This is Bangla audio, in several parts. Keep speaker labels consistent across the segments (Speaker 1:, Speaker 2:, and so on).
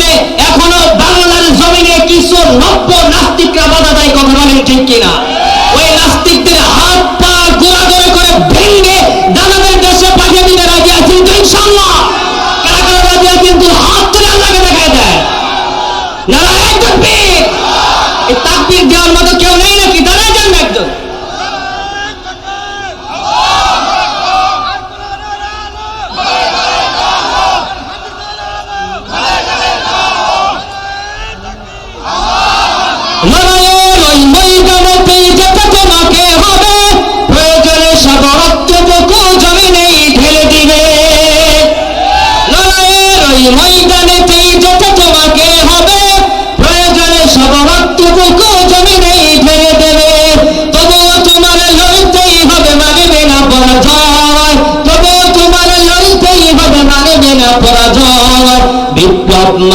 Speaker 1: করতে এখনও বাংলার জমিনে কিছু নব্য নাস্তিকরা বাধা দেয় কথা বলেন ঠিক কিনা?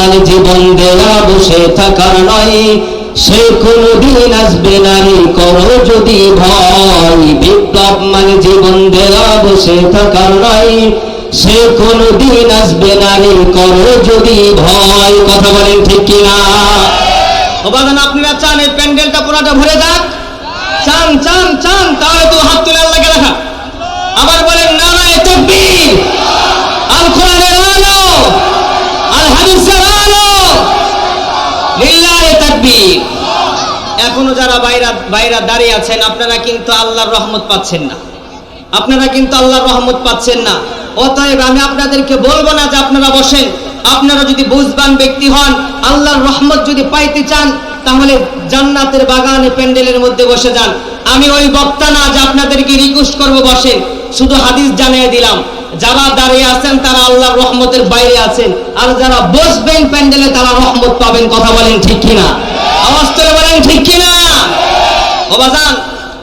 Speaker 1: মানে জীবন দেওয়া বসে থাকার নয়, সে কোনদিন আসবে নারী করো যদি ভয়। বিপ্লব মানে জীবন দেওয়া বসে থাকার নয়, সে কোনদিন আসবে নারী করো যদি ভয়। কথা বলেন ঠিক কিনা? ওবাদান আপনারা চান এই প্যান্ডেলটা পুরাটা ভরে যাক? চান চান চান, তাহলে তো হাত তুলে আল্লাহকে দেখা। আবার বলেন নারায় তাকবীর আল কোরআনের আলো আল হাদিসের আলো লিল্লাহি তাকবীর এখনও যারা বাইরা বাইরা দাঁড়িয়ে আছেন, আপনারা কিন্তু আল্লাহর রহমত পাচ্ছেন না। আপনারা কিন্তু আল্লাহর রহমত পাচ্ছেন না। অতএব আমি আপনাদেরকে বলব না যে আপনারা বসেন। আপনারা যদি বুঝবান ব্যক্তি হন, আল্লাহর রহমত যদি পাইতে চান, তাহলে জান্নাতের বাগানে প্যান্ডেলের মধ্যে বসে যান। আমি ওই বক্তা না যে আপনাদেরকে রিকোয়েস্ট করব বসেন। শুধু হাদিস জানিয়ে দিলাম। যারা দাঁড়িয়ে আছেন, তারা আল্লাহর রহমতের বাইরে আছেন। আর যারা বসবেন প্যান্ডেলে, তারা রহমত পাবেন। কথা বলেন ঠিক কিনা? আওয়াজ করে বলেন ঠিক কিনা? ও বাজান,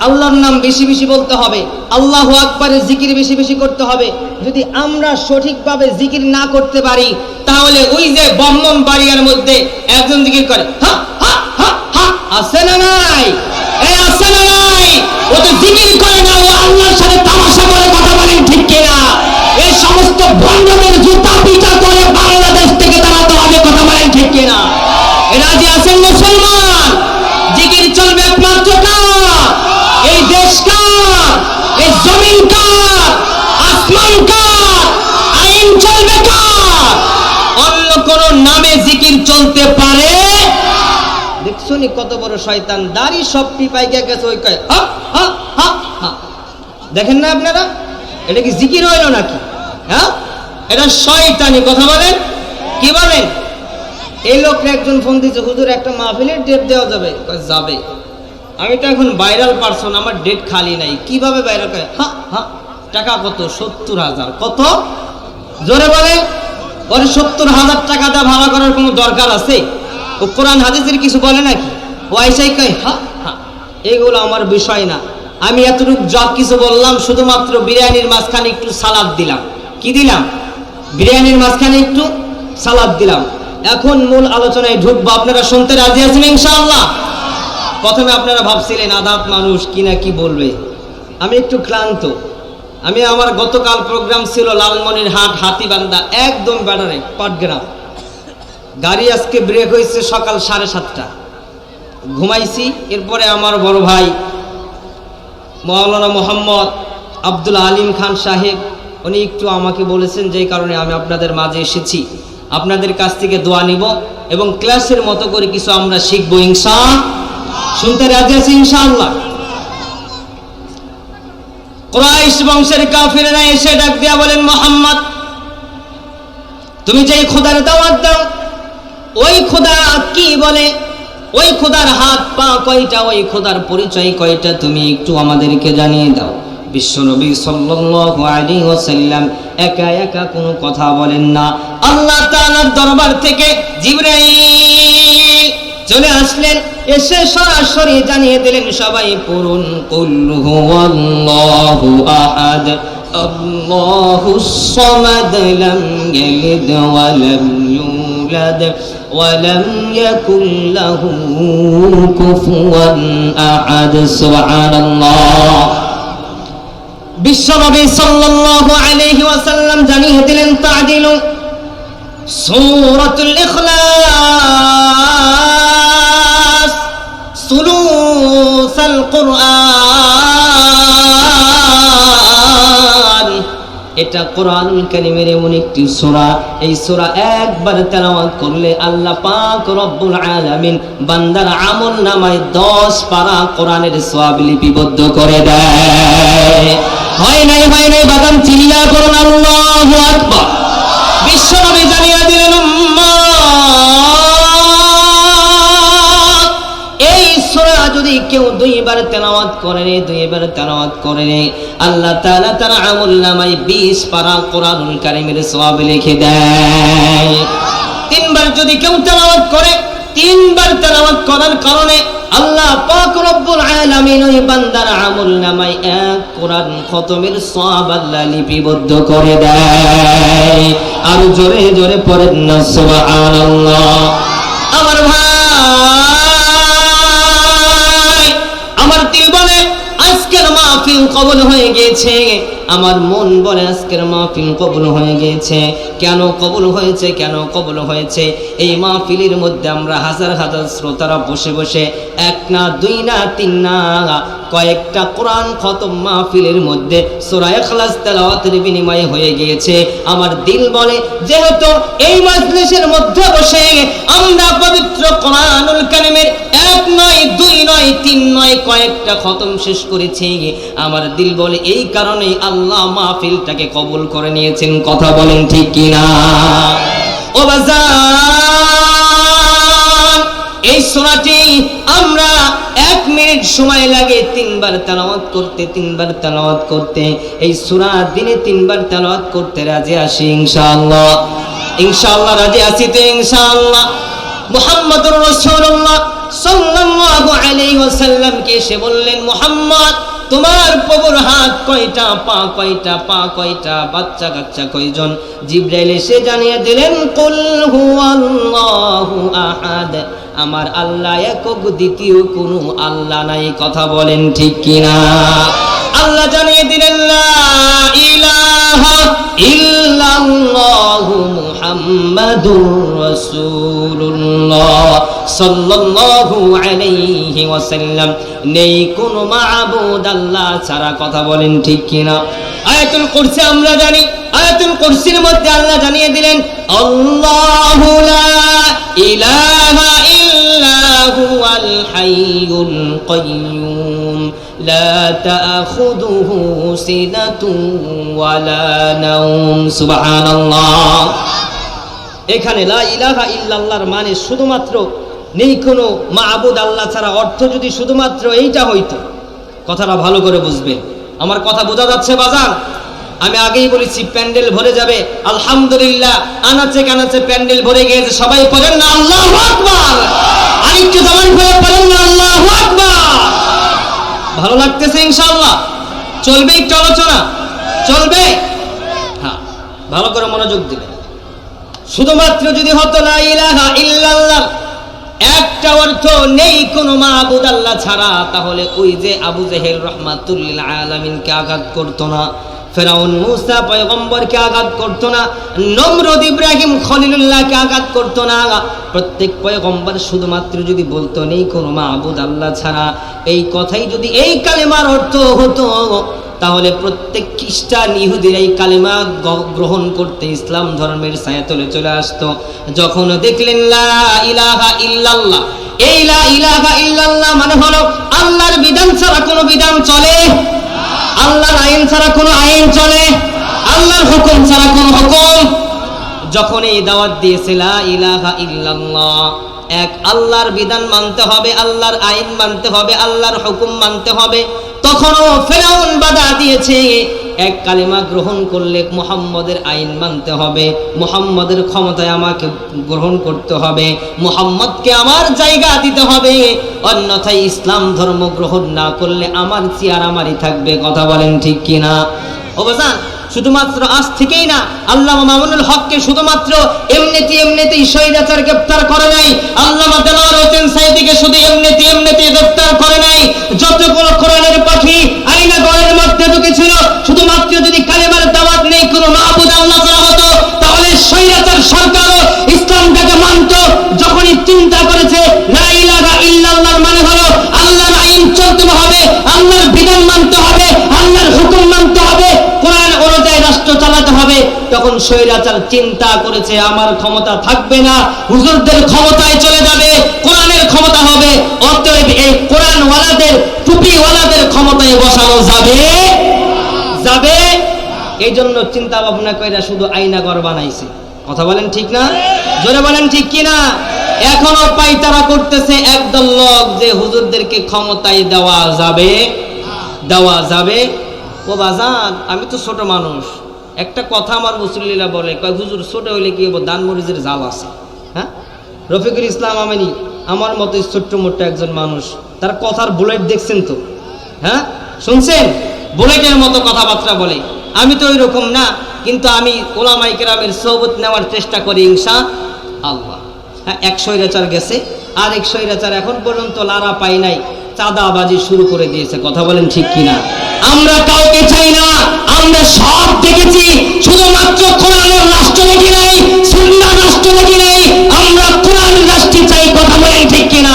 Speaker 1: আল্লাহর নাম বেশি বেশি বলতে হবে। আল্লাহ আকবারের জিকির বেশি বেশি করতে হবে। যদি আমরা সঠিকভাবে জিকির না করতে পারি, তাহলে ওই যে ব্রাহ্মণ বাড়িয়ার মধ্যে একজন জিকির করে আছে না নাই? এই আছে না নাই? ও তো জিকির করে না, ও আল্লাহর সাথে তামাশা করে কথা বলেন ঠিক কিনা? এই সমস্ত ভণ্ডদের জুতা পিটা করে বাংলাদেশ থেকে তাড়াতে হবে কথা বলেন ঠিক কিনা? এরা যে আছেন মুসলমান? জিকির চলবে একমাত্র কার? এই দেশ কার? এই জমিন কার? আসমান কার? আইন চলবে কার? অন্য কোন নামে জিকির চলতে পারে? দেখছ নি কত বড় শয়তান? দাড়ি সব টিপাই গেছে ওই কয় হা হা হা। দেখেন না আপনারা? এটা কি জিকির হইল নাকি? হ্যাঁ? এটা শয়তানি কথা বলেন। কি বলেন? এই লোকটা একজন ফোন দিয়েছে, হুজুর, একটা মাহফিলের ডেট দেওয়া যাবে। যাবে। আমি তো এখন ভাইরাল পারসন আমার ডেট খালি নাই। কীভাবে ভাইরাল করে? হ্যাঁ হ্যাঁ টাকা কত? সত্তর হাজার। কত? জোরে বলে ওর সত্তর হাজার টাকা দেওয়া ভাড়া করার কোনো দরকার আছে? ও কোরআন হাদিসের কিছু বলে নাকি? ও আইসাই কয় হ্যাঁ হ্যাঁ এগুলো আমার বিষয় না। আমি এতটুকু যা কিছু বললাম, শুধুমাত্র বিরিয়ানির মাঝখানে একটু সালাদ দিলাম। কি দিলাম? বিরিয়ানির মাঝখানে একটু সালাদ দিলাম। এখন মূল আলোচনায় ঢুকবো। আপনারা শুনতে রাজি আছেন ইনশাআল্লাহ? প্রথমে আপনারা ভাবছিলেন আদাত মানুষ কি না কি বলবে? আমি একটু ক্লান্ত। আমি আমার গতকাল প্রোগ্রাম ছিল লালমনির হাট, হাতিবান্ধা, একদম ব্যাটারে, পাটগ্রাম। গাড়ি আজকে ব্রেক হয়েছে সকাল সাড়ে সাতটা। ঘুমাইছি, এরপরে আমার বড় ভাই মৌলানা মোহাম্মদ আব্দুল আলিম খান সাহেব, উনি একটু আমাকে বলেছেন যেই কারণে আমি আপনাদের মাঝে এসেছি। আপনাদের কাছ থেকে দোয়া নিব এবং ক্লাসের মতো করে কিছু আমরা শিখব, ইনশা শুনতে রাজি আছি ইনশাআল্লাহ কুরাইশ বংশের কাফিরেরা এসে ডাক দিয়া বলেন, মোহাম্মদ, তুমি যেই খোদার দাওয়াত দাও, ওই খোদা কি বলে? ওই খোদার হাত পা কয়টা, ওই খোদার পরিচয় কয়টা তুমি একটু আমাদেরকে জানিয়ে দাও। বিশ্বনবী সাল্লাল্লাহু আলাইহি ওয়াসাল্লাম একা একা কোনো কথা বলেন না। আল্লাহ তাআলার দরবার থেকে জিবরাইল চলে আসলেন, এসে সরাসরি জানিয়ে দিলেন, সবাই পড়ুন, কুল হুয়াল্লাহু আহাদ, আল্লাহুস সামাদ লাম ইয়ালিদ ওয়া লাম ইউলাদ। ولم يكن له كفوا أحد سبحان الله বিশ্বনবী সাল্লাল্লাহু আলাইহি ওয়াসাল্লাম জানিয়ে দিলেন তাদিলু সূরাতুল ইখলাস সুলুসাল কুরআন এটা কোরআন কারিমের এমন একটি সূরা। এই সূরা একবার তেলাওয়াত করলে আল্লাহ পাক রব্বুল আলামিন বান্দার আমল নামায় 10 পারা কোরআনের সওয়াব লিপিবদ্ধ করে দেয়। হয় নাই হয় নাই, বাদাম চিল্লা করুন আকবার। বিশ্বনবী জানিয়ে দিলেন যদি কেউ দুইবার তেলাওয়াত করে রে, দুইবার তেলাওয়াত করে রে। আল্লাহ তাআলা তার আমল নামায় 20 পারা কোরআনুল কারীমের সওয়াব লিখে দেয়। তিনবার যদি কেউ তেলাওয়াত করে, তিনবার তেলাওয়াত করার কারণে আল্লাহ পাক রব্বুল আলামিন ওই বান্দার আমল নামায় এক কোরআন খতমের সওয়াব আল্লাহ লিপিবদ্ধ করে দেয়। আর জোরে জোরে পড়েন না, সুবহানাল্লাহ। আমার ভাই! মাহফিল কবল হয়ে গিয়েছে। আমার মন বলে আজকের মাহফিল কবল হয়ে গিয়েছে। কেন কবল হয়েছে, কেন কবল হয়েছে? এই মাহফিলের মধ্যে আমরা হাজার হাজার শ্রোতারা বসে বসে এক না, দুই না, তিন না, কয়েকটা কোরআন খতম মাহফিলের মধ্যে সূরা ইখলাস তেলাওয়াতের বিনিময়ে হয়ে গিয়েছে। আমার দিল বলে, যেহেতু এই মাজলিসের মধ্যে বসে আমরা পবিত্র কোরআনুল নয় নয় কয়েকটা খতম শেষ করেছি। আমার দিল বলে, এই কারণে আল্লাহ মাহফিলটাকে কবুল করে নিয়েছেন। কথা বলেন ঠিক কিনা? ও এই সোনাটি আমরা এক মিনিট সময় লাগে তিনবার তেলাওয়াত করতে, তিনবার তেলাওয়াত করতে। এই সূরা দিনে তিনবার তেলাওয়াত করতে রাজি আসি ইনশাআল্লাহ। ইনশাআল্লাহ রাজি আছি তো ইনশাআল্লাহ। মুহাম্মদুর রাসূলুল্লাহ সাল্লাল্লাহু আলাইহি ওয়াসাল্লামকে এসে বললেন, মোহাম্মদ, তোমার কবর হাত কয়টা, পা কয়টা পা কয়টা, বাচ্চা কাচ্চা কয়জন? জিব্রাইল এসে জানিয়ে দিলেন, কুল হুয়াল্লাহু আহাদ। আমার আল্লাহ একক, দ্বিতীয় কোনো আল্লাহ নাই। কথা বলেন ঠিক কিনা? আল্লাহ জানিয়ে দিলেন নেই আল্লাহ ছাড়া কথা বলেন ঠিক কিনা? আয়াতুল কুরসি আমরা জানি, আয়াতুল কুরসির মধ্যে আল্লাহ জানিয়ে দিলেন, আল্লাহু লা ইল্লা হুয়াল হাইয়ুল কাইয়্যুম لا تأخذه سنة ولا نوم سبحان الله এখানে লা ইলাহা ইল্লাল্লাহর মানে শুধুমাত্র নেই কোনো মাহবুদ আল্লাহ ছাড়া অর্থ যদি শুধুমাত্র এইটা হইতো কথাটা ভালো করে বুঝবেন আমার কথা বোঝা যাচ্ছে বাজান আমি আগেই বলেছি, প্যান্ডেল ভরে যাবে। আলহামদুলিল্লাহ, আনাচে কানাচে প্যান্ডেল ভরে গিয়েছে। সবাই পড়েন না, আল্লাহ আরেকটু করে পড়েন না, আল্লাহ ভালো লাগতেছে ইনশাআল্লাহ। চলবে একটু আলোচনা? চলবে? হ্যাঁ ভালো করে মনোযোগ দিবে শুধুমাত্র যদি হতো না ইলাহা ইল্লাল্লাহ, একটা অর্থ নেই কোনো মাহবুদ আল্লাহ ছাড়া, তাহলে ওই যে আবু জেহেল রহমাতুল্লিল আলামিনকে আঘাত করতো না। ফেরাউন মুসা পয়গম্বরকে আঘাত করতো না, নমরুদ ইব্রাহিম খলিলুল্লাহকে আঘাত করতো না। প্রত্যেক পয়গম্বর শুধুমাত্র যদি বলতো, নেই কোনো মাহবুদ আল্লাহ ছাড়া। এই কথাই যদি এই কালেমার অর্থ হতো, তাহলে প্রত্যেক খ্রিস্টান ইহুদির এই কালেমা গ্রহণ করতে ইসলাম ধর্মের ছায়াতলে চলে আসতো। যখন দেখলেন ইলাহা ইল্লাল্লাহ। এই লা ইলাহা ইল্লাল্লাহ মানে হলো আল্লাহর বিধান ছাড়া কোনো বিধান চলে। আল্লাহর আইন ছাড়া কোনো আইন চলে। আল্লাহর হুকুম ছাড়া কোনো হুকুম। যখন এই দাওয়াত দিয়েছে, লা ইলাহা ইল্লাল্লাহ এক আল্লাহর বিধান মানতে হবে, আল্লাহর আইন মানতে হবে, আল্লাহর হুকুম মানতে হবে। তখনও ফেরাউন বাধা দিয়েছে এক কালিমা গ্রহণ করলে মুহাম্মদের আইন মানতে হবে। মুহাম্মদের ক্ষমতায় আমাকে গ্রহণ করতে হবে। মুহাম্মদকে আমার জায়গা দিতে হবে। অন্যথায় ইসলাম ধর্ম গ্রহণ না করলে আমার চেয়ার আমারই থাকবে। কথা বলেন ঠিক কিনা? ও বাজান শুধুমাত্র আজ থেকেই না আল্লাহ মামুনুল হককে শুধুমাত্র এমনিতে এমনিতেই শহীদাচার গ্রেপ্তার করে নাই আল্লাহ দেলাওয়ার হোসেন সাইদিকে শুধু এমনিতে এমনিতে গ্রেপ্তার করে নাই। যতগুলো কোরআনের পাখি আইনা গড়ের চোখে চোখে ছিল, শুধুমাত্র যদি কালেমার দাওয়াত নেই, কোনো মাহবুদ আল্লাহ করা হতো, তাহলে স্বৈরাচার সরকারও ইসলামটাকে মানত। যখনই চিন্তা করেছে লাইলাগা ইল্লাল্লাহর মানে হলো, আল্লাহর আইন চলতে হবে, আল্লাহর বিধান মানতে হবে, আল্লাহর হুকুম মানতে হবে, কোরআন অনুযায়ী রাষ্ট্র চালাতে হবে। তখন স্বৈরাচার চিন্তা করেছে, আমার ক্ষমতা থাকবে না, হুজুরদের ক্ষমতায় চলে যাবে, কোরআনের ক্ষমতা হবে। কোরআনওয়ালাদের, টুপিওয়ালাদের ক্ষমতায় বসানো যাবে? যাবে? এই জন্য চিন্তা ভাবনা কইরা শুধু আইনাগর বানাইছে। কথা বলেন ঠিক না? জোরে বলেন ঠিক কি না এখনও পাইতারা করতেছে একদল লোক যে হুজুরদেরকে ক্ষমতায় দেওয়া যাবে। দেওয়া যাবে। ও বাজান, আমি তো ছোট মানুষ। একটা কথা আমার মুসল্লিরা বলে, কয়, হুজুর, ছোট হইলে কি হব দানমরিজের জাল আছে। হ্যাঁ? রফিকুল ইসলাম আমিনী, আমার মতো ছোট্ট মোট্ট একজন মানুষ তার কথার বুলেট দেখছেন তো। হ্যাঁ? শুনছেন? বুলেটের মতো কথাবার্তা বলে। আমি তো ওই রকম না, কিন্তু আমি ওলামাই কেরামের সৌবত নেওয়ার চেষ্টা করি ইনশা আল্লাহ। হ্যাঁ এক স্বৈরাচার গেছে, আর এক স্বৈরাচার এখন পর্যন্ত লারা পাই নাই, চাঁদাবাজি শুরু করে দিয়েছে, কথা বলেন ঠিক কিনা? আমরা কাউকে চাই না, আমরা সব দেখেছি, শুধুমাত্র কোরআনের রাষ্ট্র দেখি নাই, সুন্নাহ রাষ্ট্র দেখি নাই, আমরা কোরআন রাষ্ট্র চাই, কথা বলেন ঠিক কিনা?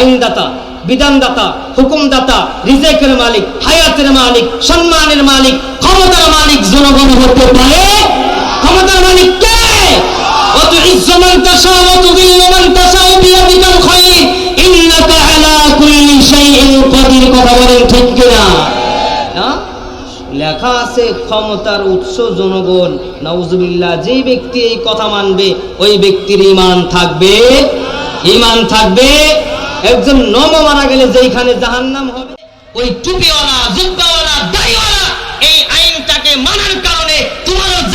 Speaker 1: আইনদাতা, বিধানদাতা, হুকুমদাতা, রিজেকের মালিক, হায়াতের মালিক, সম্মানের মালিক, ক্ষমতার মালিক জনগণ হতে পারে? ক্ষমতার মালিক কে? অত ইজ্জমান মান বিয়াদিকাল ইন্নাকা আলা কুল্লি শাইইন কাদির, কথা বলেন ঠিক? লেখা আছে ক্ষমতার উৎস জনগণ। নাউজুবিল্লাহ, যে ব্যক্তি এই কথা মানবে, ওই ব্যক্তির ইমান থাকবে? ইমান থাকবে? একজন নম মারা গেলে যেইখানে জাহান্নাম হবে, ওই টুপিওয়ালা, জুব্বাওয়ালা এই আইনটাকে মানার কারণে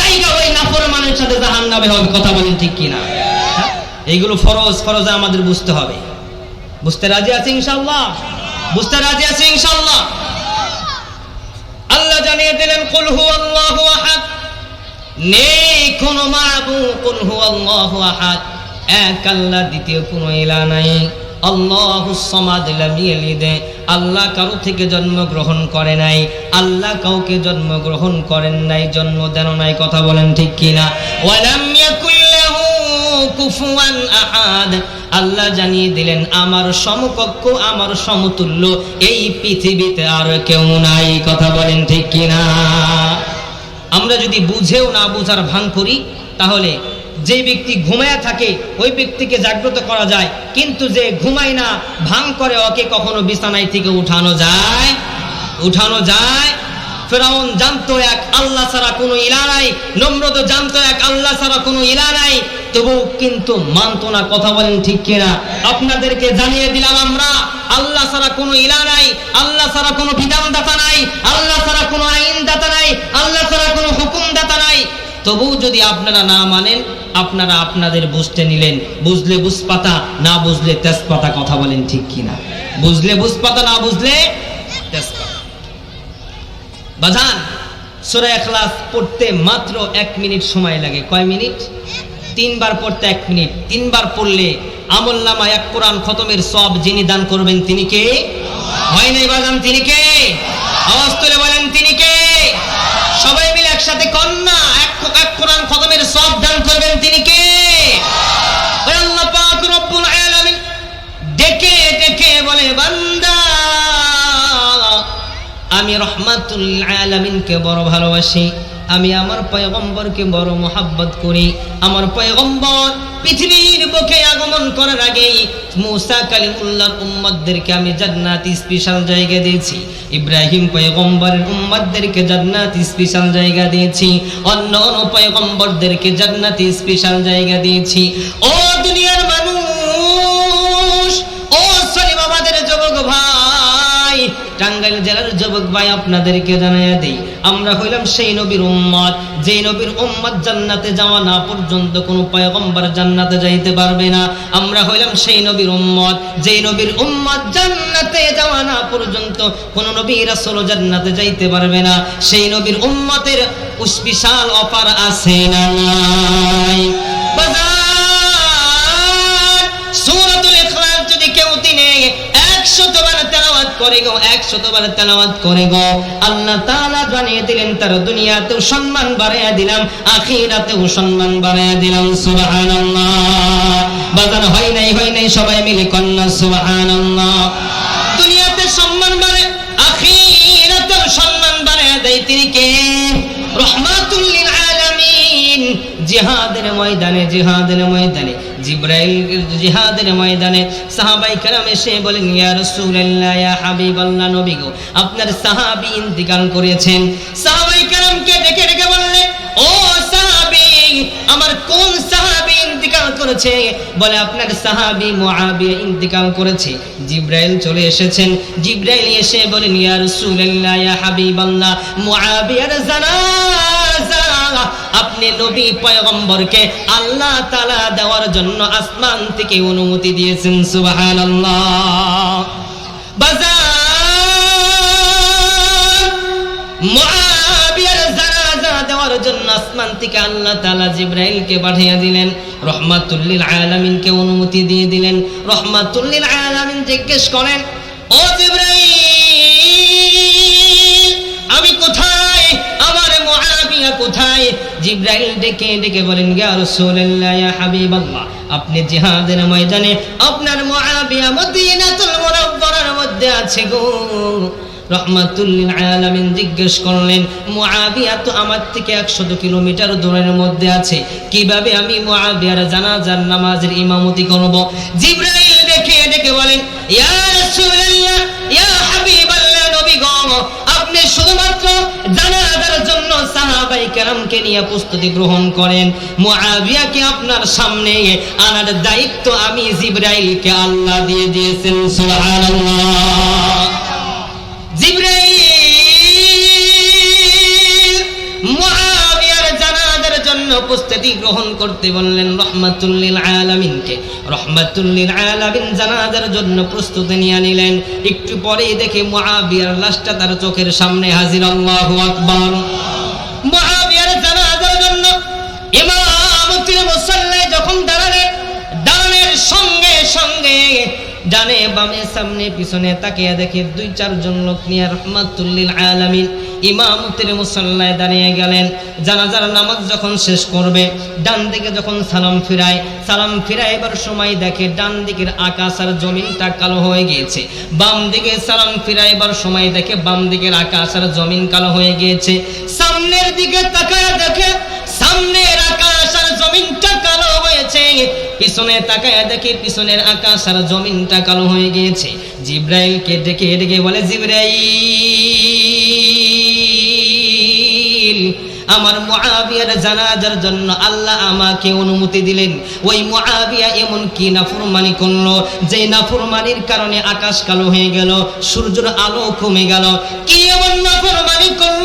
Speaker 1: জায়গা ওই নাফরমানের সাথে হবে, কথা ঠিক কিনা? হ্যাঁ? এইগুলো ফরজ আমাদের বুঝতে হবে। বুঝতে রাজি আছে বুঝতে রাজি আছে আল্লাহ জানিয়ে দিলেন, কুল আহাদ। নেই কোনো মাবু কুল হু আল্লাহু আহাদ। এক আল্লাহ, দ্বিতীয় কোনো ইলা নাই। আল্লাহু কারও থেকে জন্মগ্রহণ করে নাই। আল্লাহ কাউকে জন্মগ্রহণ করেন নাই, জন্ম দেন নাই, কথা বলেন ঠিক কিনা? আহাদ। আল্লাহ জানিয়ে দিলেন, আমার সমকক্ষ, আমার সমতুল্য, এই পৃথিবীতে আর কেউ নাই, কথা বলেন ঠিক কিনা? আমরা যদি বুঝেও না বুঝার ভাঙ করি, তাহলে যে ব্যক্তি ঘুমায়া থাকে, ওই ব্যক্তিকে জাগ্রত করা যায়। কিন্তু যে ঘুমায় না, ভাঙ করে ওকে কখনো বিছানায় থেকে উঠানো যায় উঠানো যায়। ফেরাউন জানতো এক আল্লাহ ছাড়া কোনো ইলা নাই নম্রত জানতো এক আল্লাহ ছাড়া কোনো ইলা নাই। তবু কিন্তু মানতো না, কথা বলেন ঠিক কিনা? আপনাদেরকে জানিয়ে দিলাম আমরা, আল্লাহ ছাড়া কোনো ইলা নাই, আল্লাহ ছাড়া কোনো বিধানদাতা নাই, আল্লাহ ছাড়া কোনো আইনদাতা নাই, আল্লাহ ছাড়া কোনো তবু যদি আপনারা না মানেন, আপনারা আপনাদের বুঝতে নিলেন। বুঝলে বুঝপাতা, না বুঝলে তেজপাতা কথা বলেন ঠিক কিনা? বুঝলে বুঝপাতা, না বুঝলে বাজান, সুরা এখলাস পড়তে মাত্র এক মিনিট সময় লাগে। কয় মিনিট? তিনবার পড়তে এক মিনিট। তিনবার পড়লে আমল নামা এক কোরআন খতমের সব যিনি দান করবেন তিনি কে? হয় নাই বাজান, তিনি কে? আওয়াজ তুলে বলেন, তিনি কে? সবাই মিলে একসাথে কন্যা কোরআন খতমের সব দান করবেন তিনি কে? আল্লাহ পাক রব্বুল আলামিন ডেকে ডেকে বলে, বান্দা, আমি রহমাতুল আলামিনকে বড় ভালোবাসি। আমি আমার পয়গম্বরকে বড় মোহাব্বত করি। আমার পয়গম্বর পৃথিবীর বুকে আগমন করার আগেই মুসা কালিমুল্লাহর উম্মতদেরকে আমি জান্নাতি স্পেশাল জায়গা দিয়েছি। ইব্রাহিম পয়গম্বরের উম্মতদেরকে জান্নাতি স্পেশাল জায়গা দিয়েছি। অন্য অন্য পয়গম্বরদেরকে জান্নাতি স্পেশাল জায়গা দিয়েছি। ও দুনিয়ার মানুষ, ও সলিম আমাদের যুবক ভাই, টাঙ্গাইল জেলার যুবক ভাই আপনাদেরকে জানাইয়া দেই। আমরা হইলাম সেই নবীর উম্মত। যেই নবীর উম্মত জান্নাতে যাওয়া না পর্যন্ত কোনো পয়গম্বর জান্নাতে যাইতে পারবে না। আমরা হইলাম সেই নবীর উম্মত। যেই নবীর উম্মত জান্নাতে যাওয়া না পর্যন্ত কোন নবী রাসূল জান্নাতে যাইতে পারবে না। সেই নবীর উম্মতের বিশাল অফার আছে না নাই। বাজার করে গো 100 বার তেলাওয়াত করে গো। আল্লাহ তাআলা জানিয়ে দিলেন, তার দুনিয়াতেও সম্মান বাড়াইয়া দিলাম, আখিরাতেও সম্মান বাড়াইয়া দিলাম বাজার হয় নাই হয় নাই, সবাই মিলে কন্যা, সুবহানাল্লাহ। দুনিয়াতে সম্মান বাড়ে, আখিরাতেও সম্মান বাড়াইয়া দেয় তিনি কে? রহমাতুল আলামিন। জিহাদের ময়দানে জিহাদের ময়দানে জিব্রাইল জিহাদের ময়দানে সাহাবাই কেরাম এসে বলেন ইয়া রাসূলুল্লাহ, ইয়া হাবিবাল্লাহ নবী গো আপনার সাহাবী ইন্তিকাল করেছেন। সাহাবাই বললেন ও সাহাবী, আমার কোন সাহাবী ইন্তিকাল করেছে? বলে, আপনার সাহাবী মুআবিয়া ইন্তিকাল করেছে। জিব্রাইল চলে এসেছেন। জিব্রাইল এসে বলেন ইয়া রাসূলুল্লাহ, ইয়া হাবিবাল্লাহ, মুআবিয়ার জানাজা আপনি নবী পয়গম্বরকে আল্লাহ তালা দেওয়ার জন্য আসমান থেকে অনুমতি দিয়েছেন দেওয়ার জন্য আল্লাহ পাঠিয়ে দিলেন অনুমতি দিয়ে দিলেন জিজ্ঞেস করেন আমি কোথায়? আমার মুআবিয়া কোথায়? জিব্রাইল ডেকে ডেকে বলেন, ইয়া হাবিবাল্লাহ, আপনি জিহাদের ময়দানে আপনার মদিনাতুল মুনাওয়ারার মধ্যে আছে গো। আলামিন জিজ্ঞেস করলেন, মুআবিয়া তো আমার থেকে কিলোমিটার দূরের মধ্যে আছে, কীভাবে আমি মুআবিয়ার জানাজার নামাজের ইমামতি করব? জিব্রাইল ডেকে ডেকে বলেন, ইয়া রাসূলুল্লাহ সাহাবাই কেরামকে নিয়ে প্রস্তুতি গ্রহণ করেন। মুআবিয়াকে আপনার সামনে আনার দায়িত্ব আমি জিব্রাইলকে আল্লাহ দিয়ে দিয়েছেন, সুবহানাল্লাহ। জিব্রাইল মুআবিয়ার জানাজার জন্য প্রস্তুতি গ্রহণ করতে বললেন, রহমাতুল্লিল আলামিনকে। রহমাতুল্লিল আলামিন জানাজার জন্য প্রস্তুতি নিয়ে নিলেন। একটু পরেই দেখে মুআবিয়ার লাশটা তার চোখের সামনে হাজির, আল্লাহু আকবার। ডানে বামে সামনে পিছনে তাকিয়ে দেখে দুই চারজন লোক নিয়ে রহমাতুল্লিল আলামিন ইমামতের মুসল্লায় দাঁড়িয়ে গেলেন। জানাজার নামাজ যখন শেষ করবে, ডান দিকে যখন সালাম ফিরায়, সালাম ফিরাইবার সময় দেখে ডান দিকের আকাশ আর জমিনটা কালো হয়ে গিয়েছে। বাম দিকে সালাম ফিরাইবার সময় দেখে বাম দিকের আকাশ আর জমিন কালো হয়ে গিয়েছে। সামনের দিকে তাকায় দেখে সামনের আকাশ আর জমিনটা কালো হয়েছে পিছনে তাকায় দেখে পিছনের আকাশ আর জমিনটা কালো হয়ে গিয়েছে। জিব্রাইলকে ডেকে ডেকে বলে, জিব্রাইল, আমার মুআবিয়ার জানাজার জন্য আল্লাহ আমাকে অনুমতি দিলেন। ওই মুআবিয়া এমন কি নাফরমানি করল? যে নাফরমানির কারণে আকাশ কালো হয়ে গেল, সূর্যের আলো কমে গেল। কি এমন নাফরমানি করল?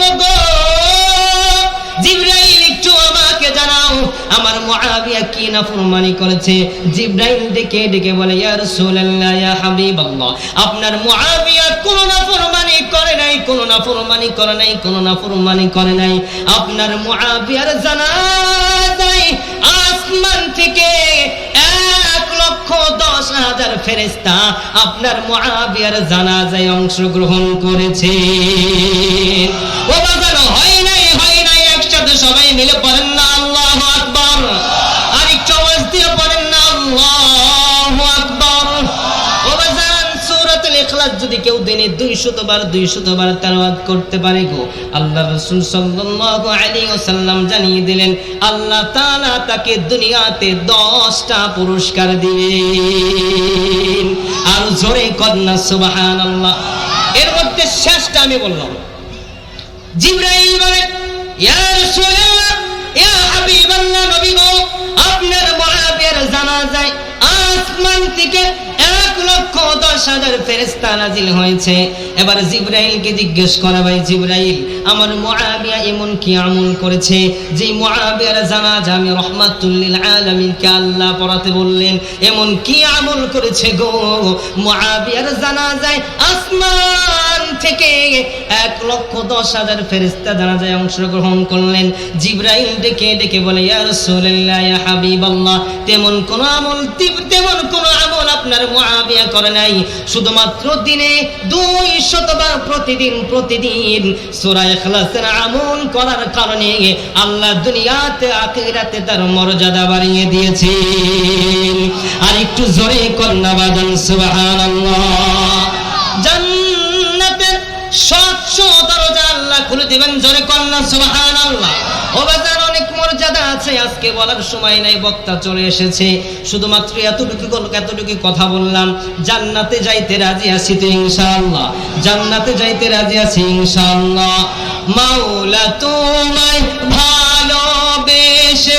Speaker 1: আমার মুআবিয়া কি নাফরমানি করেছে? জিব্রাইল ডেকে ডেকে বলে, ইয়া রাসূলুল্লাহ, ইয়া হাবিবাল্লাহ, আপনার মুআবিয়া কোন নাফরমানি করে নাই, কোন নাফরমানি করে নাই, কোন নাফরমানি করে নাই। আপনার মুআবিয়ার জানাজায় আসমান থেকে দশ হাজার ফেরেস্তা আপনার মুআবিয়ার জানাজায় অংশগ্রহণ করেছে। ও বাজানো, হয় নাই হয় নাই, একসাথে সবাই মিলে যদি কেউ দিনে 200 বার 200 বার তেলাওয়াত করতে পারে গো আল্লাহ রাসূল সাল্লাল্লাহু আলাইহি ওয়াসাল্লাম জানিয়ে দিলেন, আল্লাহ তাআলা তাকে দুনিয়াতে 10টা পুরস্কার দিবেন। আর জোরে কন্যা সুবহানাল্লাহ। এর মধ্যে শেষটা আমি বললাম। জিব্রাইল বলে, ইয়া রাসূলুল্লাহ, ইয়া হাবিবাল্লাহ আসমান থেকে দশ হাজার ফেরেস্তা নাজিল হয়েছে। এবার জিব্রাইলকে জিজ্ঞেস করা ভাই জিব্রাইল আমার মুআবিয়া এমন কি আমল করেছে। যে মুআবিয়ার জানাজা আমি রহমাতুল্লিল আলামিনকে আল্লাহ পড়াতে বললেন, এমন কি আমল করেছে গো? মুআবিয়ার জানাজায় আসমান থেকে এক লক্ষ দশ হাজার ফেরেস্তা জানাজায় অংশগ্রহণ করলেন। জিব্রাইল ডেকে ডেকে বলে, ইয়া রাসূলুল্লাহ, ইয়া হাবিবাল্লাহ, তেমন কোন আমল তেমন কোন আমল আপনার মুআবিয়া করে নাই। শুধুমাত্র দিনে দুই শতবার প্রতিদিন প্রতিদিন সূরা ইখলাসের আমল করার কারণে আল্লাহ দুনিয়াতে, আখিরাতে তার মর্যাদা বাড়িয়ে দিয়েছেন। আর একটু জোরে কন্যা বাজান সুবহানাল্লাহ। জান্নাতের সাতশো দরজা আল্লাহ খুলে দিবেন, জোরে কন্যা সুবহানাল্লাহ। ও বাজার অনেক মর্যাদা আছে, আজকে বলার সময় নাই, বক্তা চলে এসেছে। শুধুমাত্র এতটুকু এতটুকু কথা বললাম, জান্নাতে যাইতে রাজি আছি তো ইনশাআল্লাহ। জান্নাতে যাইতে রাজি আছি ইনশাআল্লাহ। মাওলা তোমায় ভালোবেসে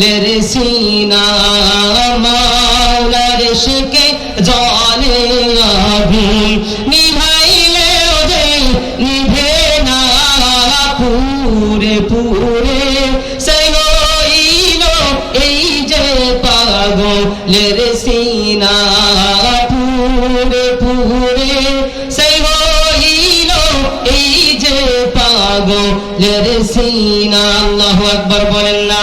Speaker 1: পাগলের সিনা মাওলার শিকে জলে আগুন নিভাইলে যে নিভে না পুরে পুরে। এই যে পাগলের সিনা পুরে পুরে। সেই এই যে পাগলের সিনা আল্লাহু আকবার বলেন না।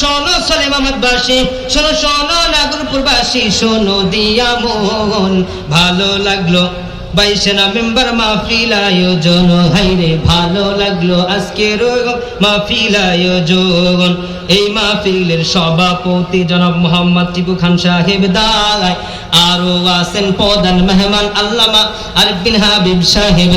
Speaker 1: শোনো সলেমাবাসী শোনো শোনো নাগরপুরবাসী, শোনো দিয়া মন ভালো লাগল বাইশে নভেম্বর মাহফিল আয়োজন, হাইরে ভালো লাগল আজকের মাহফিল আয়োজন। এই মাহফিলের সভাপতি জনাব মোহাম্মদ টিপু খান সাহেব আরও আছেন প্রধান মেহমান আল্লামা আরিফ বিন হাবিব সাহেব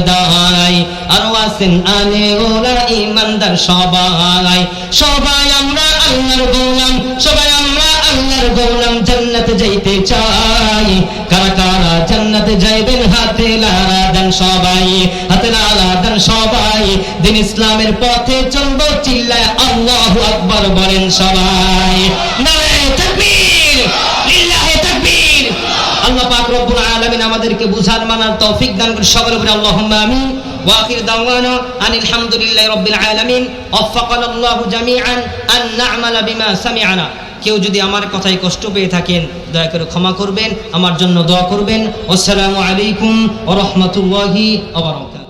Speaker 1: আরও আছেন আনে ওরা ইমানদার সবাই। সবাই আমরা আল্লাহর গোলাম সবাই আমরা আল্লাহর গোলাম জান্নাতে যাইতে চাই। কারা কারা জান্নাতে যাইবেন, হাতে লারা দেন সবাই, হাতে লারা দেন সবাই। দিন ইসলামের পথে চলবো, চিল্লায় আল্লাহু আকবার বলেন সবাই। নারে তাকবীর, লিল্লাহি তাকবীর। আল্লাহ আলামিন আমাদেরকে বুঝার মানার তৌফিক দান করে সকলে উপরে আল্লাহুম্মা আমিন। ওয়া আখির দাওয়ানা আনিল হামদুলিল্লাহি রাব্বিল আলামিন। وفقنا আল্লাহু জামিআন আন نعمل বিমা سمعنا কেউ যদি আমার কথায় কষ্ট পেয়ে থাকেন, দয়া করে ক্ষমা করবেন, আমার জন্য দোয়া করবেন। আসসালামু আলাইকুম ওয়া রাহমাতুল্লাহি ওয়া বারাকাতুহু।